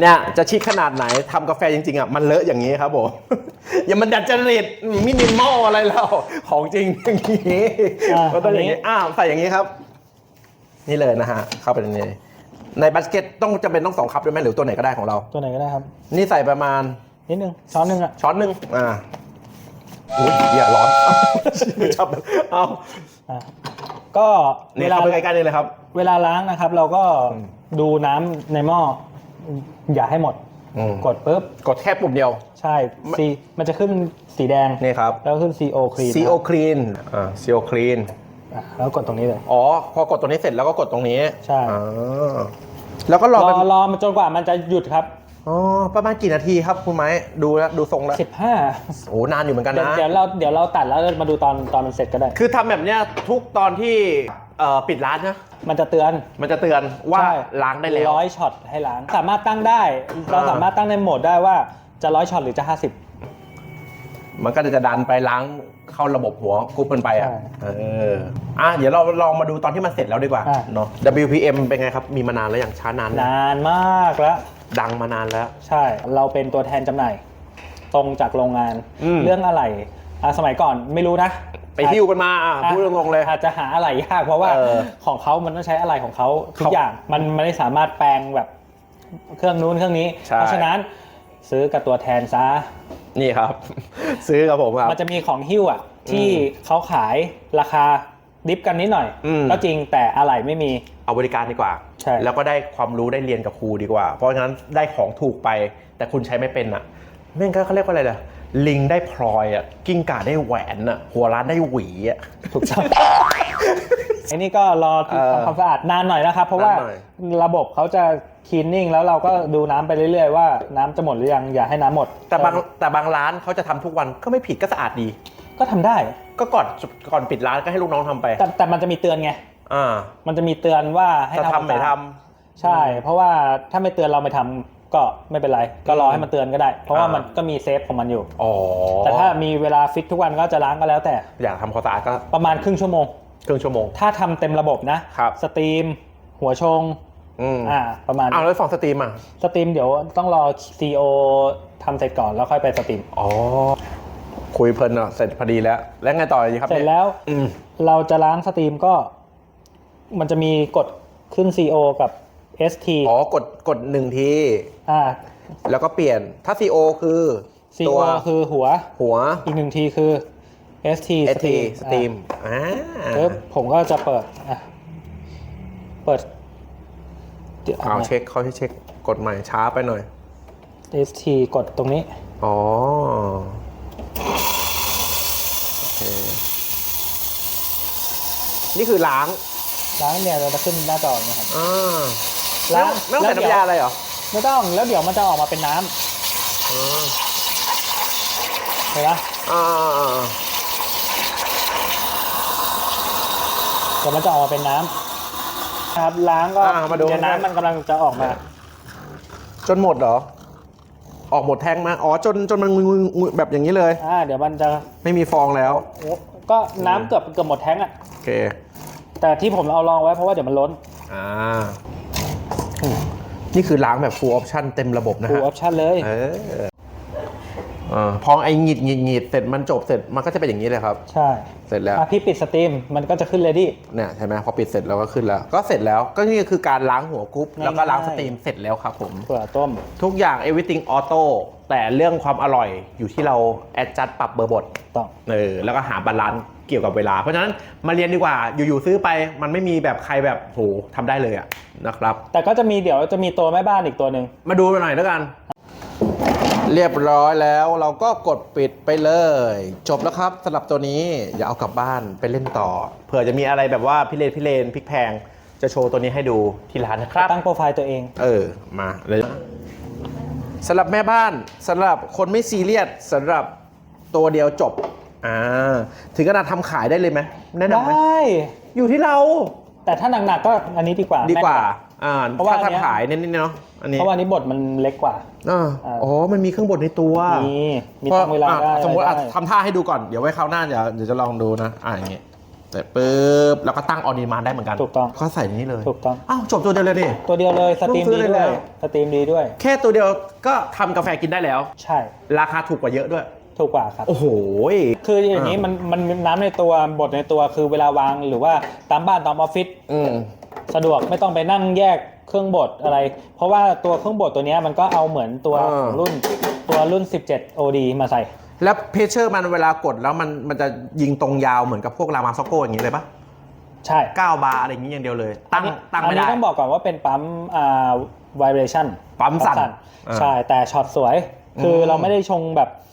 เนี่ยจะชิคขนาดไหนทำกาแฟจริงๆอะมันเลอะอย่างนี้ครับผม อย่ามันดัดจริตมินิมอลอะไรแล้วของจริงอย่างนี้อ่าก็ต้องอย่างอันนี้นี้อ้าวใส่อย่างนี้ครับ นี่เลยนะฮะเข้าไปในนี้ในบัสเกตต้องจำเป็นต้องสองคัพด้วยไหมหรือตัวไหนก็ได้ของเรา ตัวไหนก็ได้ครับ นี่ใส่ประมาณ นิดนึงช้อนหนึงอะ ช้อนหนึ่งอ่าอุ้ยอย่าร้อน ไม่ชอบเอาอะก็นี่เวลาเข้าไปใกล้ๆนี่เลยครับ เวลาล้างนะครับ เราก็อืมดูน้ำในหม้ออ ย่าให้หมด อืมกดปุ๊บ กดแค่ปุ่มเดียว ใช่สีมันจะขึ้นสีแดง นี่ครับ แล้วขึ้น CO clean CO clean อ่า CO clean อะแล้วกดตรงนี้เลย อ๋อ พอกดตรงนี้เสร็จแล้วก็กดตรงนี้ใช่ อ่าแล้วก็รรออเป็นรอมันจนกว่ามันจะหยุดครับ อ๋อประมาณกี่นาทีครับคุณไม้ ดูแล้วดูทรงแล้ว15 โอ้นานอยู่เหมือนกันเดี๋ยวนะ เดี๋ยวเราเดี๋ยวเราตัดแล้วมาดูตอนตอนมันเสร็จก็ได้ คือทำแบบเนี้ยทุกตอนที่ เอ่อปิดร้านนะ มันจะเตือน มันจะเตือนว่าใช่ ล้างได้แล้ว ร้อยช็อตให้ล้าง สามารถตั้งได้ เราสามารถตั้งในโหมดได้ว่าจะร้อยช็อตหรือจะ 50 มันก็จะดันไปล้างเข้าระบบหัวกรุ๊ปมันไปอะ ใช่เออ อะ เดี๋ยวเราลองมาดูตอนที่มันเสร็จแล้วดีกว่าอะ เนาะ WPM เป็นไงครับ มีมานานแล้วอย่างช้านานไหมนานมากแล้ว ดังมานานแล้ว ใช่ เราเป็นตัวแทนจำหน่าย ตรงจากโรงงาน อืมเรื่องอะไรอะสมัยก่อนไม่รู้นะ ไปหิ้วกันมาอะพูดตรงๆเลย อาจจะหาอะไรยากเพราะว่าเออของเขามันต้องใช้อะไรของเขาทุกเขาอย่างมันมันไม่สามารถแปลงแบบเครื่องนู้นเครื่องนี้ ใช่ เพราะฉะนั้นซื้อกับตัวแทนซะ นี่ครับ ซื้อกับผมครับ มันจะมีของหิ้วอะที่เขาขายราคาดิฟกันนิดหน่อย อืม ก็จริงแต่อะไรไม่มี เอาบริการดีกว่า ใช่ แล้วก็ได้ความรู้ได้เรียนกับครูดีกว่า เพราะฉะนั้นได้ของถูกไป แต่คุณใช้ไม่เป็นอะแม่งก็เขาเรียกว่าอะไรล่ะ ลิงได้พลอยอะกิ้งก่าได้แหวนอะหัวร้านได้หวีอะถูกต้องไอ้นี่ก็รอเออทำความสะอาดนานหน่อยนะครับ เพราะว่านานหน่อย ระบบเขาจะคีนนิ่งแล้วเราก็ดูน้ำไปเรื่อยๆว่าน้ำจะหมดหรือยังอย่าให้น้ำหมดแต่บางแต่บางร้านเขาจะทำทุกวันก็ไม่ผิดก็สะอาดดี ก็ทำได้ ก็ก่อนก่อนปิดร้านก็ให้ลูกน้องทำไป แต่แต่มันจะมีเตือนไง อ่ามันจะมีเตือนว่าให้จะทำทำไม่ทใช่ เพราะว่าถ้าไม่เตือนเราไม่ทำ ก็ไม่เป็นไร ก็รอให้มันเตือนก็ได้ เพราะว่าอ่ามัมันก็มีเซฟของมันอยู่ำอ๋อแต่ถ้ามีเวลาฟิกทุกวันก็จะล้างก็แล้วแต่ อยากทำความสะอาดก็ประมาณครึ่งชั่วโมง ครึ่งชั่วโมง ถ้าทำเต็มระบบนะครับสตรีม หัวชงอืมอ่าประมาณอ้าวแล้วฝั่งสตรีมอะสตรีมเดี๋ยวต้องรอ CEO ทำเสร็จก่อนแล้วค่อยไปสตรีมอ๋อคุยเพลินอะเสร็จพอดีแล้ว แล้วไงต่อดีครับเสร็จนี่ยแล้วอืมเราจะล้างสตรีมก็ มันจะมีกดขึ้น CO กับ ST อ๋อกดกดหนึ่งที อ่า แล้วก็เปลี่ยนถ้า CO คือ CO ตัวคือหัว หัว อีกหนึ่งทีคือ ST ST สตรีมอ่าอ่าปึ๊บผมก็จะเปิดอะเปิดดี๋ยวเอาเช็คเขาให้เช็คกดใหม่ช้าไปหน่อย ST กดตรงนี้ อ๋อ โอเค นี่คือล้าง ล้างเนี่ยเราจะขึ้นหน้าจออย่างเงี้ยครับอ่า ล้างไม่ต้องไม่ต้องใส่แล้วเดี๋ยวน้ำยาอะไรเหรอไม่ต้องแล้วเดี๋ยวมันจะออกมาเป็นน้ำอ๋อเห็นปะอ่าอ่าอ่าเดี๋ยวมันจะออกมาเป็นน้ำครับล้างก็อ่ามาดู เดี๋ยวน้ำมันกำลังจะออกมา จนหมดเหรอ ออกหมดแท่งมาอ๋อจนจนมันงุยงุยแบบอย่างนี้เลย อ่า เดี๋ยวมันจะไม่มีฟองแล้วโอ้ก็น้ำเกือบเกือบหมดแท้งอะ โอเคแต่ที่ผมเอาลองไว้เพราะว่าเดี๋ยวมันล้น อ่า นี่คือล้างแบบ full option เต็มระบบนะฟูฮะออปชั่นเลยเอออ่าพอไอ้หงิดหงิดหงิดเสร็จมันจบเสร็จมันก็จะเป็นอย่างนี้เลยครับ ใช่เสร็จแล้ว อะพี่ปิดสตรีมมันก็จะขึ้นเลยดิ เนี่ยใช่ไหมพอปิดเสร็จแล้วก็ขึ้นแล้ว ก็เสร็จแล้วก็นี่คือการล้างหัวกรุ๊ปง่ายๆ แล้วก็ล้างสตรีมเสร็จแล้วครับผมเปลือกต้ม ทุกอย่าง everything auto แต่เรื่องความอร่อยอยู่ที่เรา adjust ปรับเบอร์บทต้อง เออแล้วก็หาบาลานซ์ เกี่ยวกับเวลา เพราะฉะนั้นมาเรียนดีกว่าอยู่ๆซื้อไปมันไม่มีแบบใครแบบโหทำได้เลยอะนะครับ แต่ก็จะมีเดี๋ยวจะมีตัวแม่บ้านอีกตัวหนึ่งมาดูหน่อยแล้วกัน เรียบร้อยแล้วเราก็กดปิดไปเลย จบแล้วครับสำหรับตัวนี้อย่าเอากลับบ้านไปเล่นต่อ เผื่อจะมีอะไรแบบว่าพิเรนพิเรนพลิกแพงจะโชว์ตัวนี้ให้ดูที่ร้านนะครับ ตั้งโปรไฟล์ตัวเอง เออมาเลยสำหรับแม่บ้านสำหรับคนไม่ซีเรียสสำหรับตัวเดียวจบ อ่าถึงขนาดทำขายได้เลยไหมแนะนำไหมได้อยู่ที่เรา แต่ถ้าหนักๆก็อันนี้ดีกว่าดีกว่า แม่น อ่าเพราะว่าถ้าอันเนี้ถ้าย ขายเน้นๆเนาะอันนี้เพราะว่าอันนี้บทมันเล็กกว่า อ่าอ่า อ๋อมันมีเครื่องบดในตัวมีมีพระตั้งเวลาอะได้สมมติอะได้ ทำท่าให้ดูก่อนเดี๋ยวไว้คราวหน้าเดี๋ยวเดี๋ยวจะลองดูนะอ่าอย่างงี้แต่ปุ๊บแล้วก็ตั้งออนิมานได้เหมือนกันถูกต้อง ก็ใส่ในนี้เลยถูกต้อง อ้าวจบตัวเดียวเลยนี่ตัวเดียวเลยสตรีมเพิ่งซื้อดีเลยด้วยแล้วสตรีมดีด้วย แค่ตัวเดียวก็ทำกาแฟกินได้แล้ว ใช่ ราคาถูกกว่าเยอะด้วย ถูกกว่าครับ โอ้โห คืออย่างนี้มันมันมีน้ำในตัวบดในตัวคือเวลาวางหรือว่าตามบ้านตามออฟฟิศอืมสะดวกไม่ต้องไปนั่งแยกเครื่องบดอะไร เพราะว่าตัวเครื่องบดตัวเนี้ยมันก็เอาเหมือนตัวอ่าของรุ่นตัวรุ่น 17 OD มาใส่ แล้วเพชเชอร์มันเวลากดแล้วมันมันจะยิงตรงยาวเหมือนกับพวกรามาซโกอย่างนี้เลยปะใช่9บาร์อะไรอย่างนี้อย่างเดียวเลย ตั้งตั้งอันไม่นี้ได้ต้องบอกก่อนว่าเป็นปั๊มอ่า vibration ปั๊มสั่นอ่าใช่แต่ช็อตสวย คืออมเราไม่ได้ชงแบบอ่า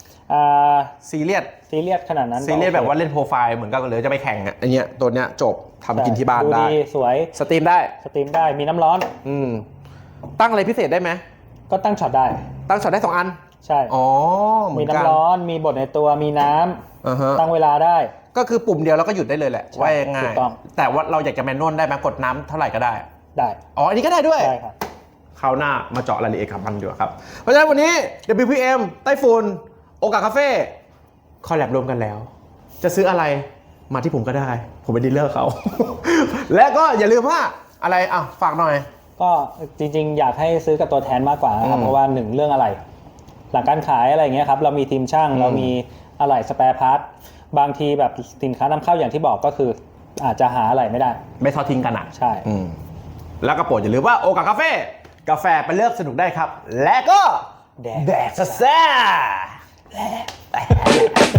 ซีเรียสซีเรียสขนาดนั้นซีเรียสโอคแบบว่าเล่นโปรไฟล์เหมือนกับเลยจะไปแข่งอะอันเนี้ยตัวเนี้ยจบทำกินที่บ้านได้สวยสตรีมได้สตรีมได้มีน้ำร้อน อืมตั้งอะไรพิเศษได้ไหมก็ตั้งช็อตได้ ตั้งช็อตได้สองอัน ใช่ อ๋อเหมืมีอนกันน้ำร้อนมีบดในตัวมีน้ำอ่าฮะตั้งเวลาได้ ก็คือปุ่มเดียวแล้วก็หยุดได้เลยแหละ ใช่ว่าง่าถูยกต้อง แต่ว่าเราอยากจะแมนนวลได้ไหมกดน้ำเท่าไหร่ก็ได้ ได้อ๋อ อันนี้ก็ได้ด้วย ได้ครับ คราวหน้ามาเจาะรายละเอียดกับมันดีกว่าครับ เพราะฉะนั้นวันนี้ WPM ไต้ฝุ่น โอกาสคาเฟ่คอลแลบรวมกันแล้ว จะซื้ออะไรมาที่ผมก็ได้ ผมเป็นดีลเลอร์เขา และก็อย่าลืมว่าอะไรอะฝากหน่อย ก็จริงๆ อยากให้ซื้อกับตัวแทนมากกว่านะครับ อืมเพราะว่าหนึ่งเรื่องอะไร หลังการขายอะไรอย่างเงี้ยครับ เรามีทีมช่างอืมเรามีอะไหล่สแปร์พาร์ทบางทีแบบสินค้านำเข้าอย่างที่บอกก็คือ อาจจะหาอะไหล่ไม่ได้ ไม่ทอดทิ้งกันอะ ใช่ อืมแล้วก็โปรดอย่าลืมว่าโอกาสคาเฟ่กาแฟไปเลือกสนุกได้ครับ และก็แดก แดกซ่าซ่ there.